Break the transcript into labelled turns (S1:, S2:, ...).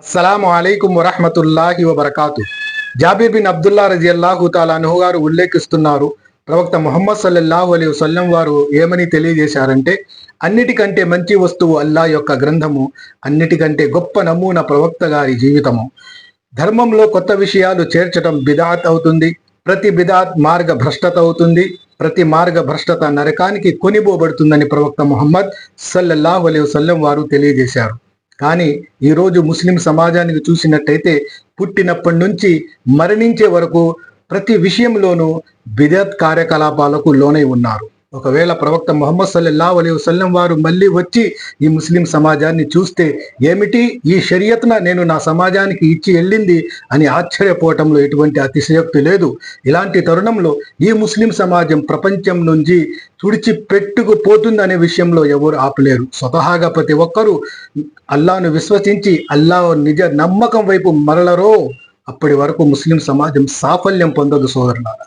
S1: అస్సలం అయికం వరహమతుల్లాహి వబర్కాతు. జాబీర్ బిన్ అబ్దుల్లా రజియల్లాహు తాలాను గారు ఉల్లేఖిస్తున్నారు. ప్రవక్త ముహమ్మద్ సల్లల్లాహు అలీ వసల్లం వారు ఏమని తెలియజేశారంటే అన్నిటికంటే మంచి వస్తువు అల్లా యొక్క గ్రంథము అన్నిటికంటే గొప్ప నమూనా ప్రవక్త గారి జీవితము. ధర్మంలో కొత్త విషయాలు చేర్చడం బిదాత్ అవుతుంది ప్రతి బిదాత్ మార్గ భ్రష్టత అవుతుంది ప్రతి మార్గ భ్రష్టత నరకానికి కొనిపోబడుతుందని ప్రవక్త ముహమ్మద్ సల్లల్లాహు అలీ వసల్లం వారు తెలియజేశారు. కానీ ఈరోజు ముస్లిం సమాజానికి చూసినట్టయితే పుట్టినప్పటి నుంచి మరణించే వరకు ప్రతి విషయంలోనూ బిదత్ కార్యకలాపాలకు లోనై ఉన్నారు. ఒకవేళ ప్రవక్త మొహమ్మద్ సల్లల్లా అలీ వసల్లం వారు మళ్ళీ వచ్చి ఈ ముస్లిం సమాజాన్ని చూస్తే ఏమిటి ఈ షరియత్న నేను నా సమాజానికి ఇచ్చి వెళ్ళింది అని ఆశ్చర్యపోవటంలో ఎటువంటి అతిశయోక్తి లేదు. ఇలాంటి తరుణంలో ఈ ముస్లిం సమాజం ప్రపంచం నుంచి తుడిచి పెట్టుకుపోతుంది అనే విషయంలో ఎవరు ఆపలేరు. స్వతహాగా ప్రతి ఒక్కరూ అల్లాను విశ్వసించి అల్లా నిజ నమ్మకం వైపు మరలరో అప్పటి వరకు ముస్లిం సమాజం సాఫల్యం పొందదు సోదరులారా.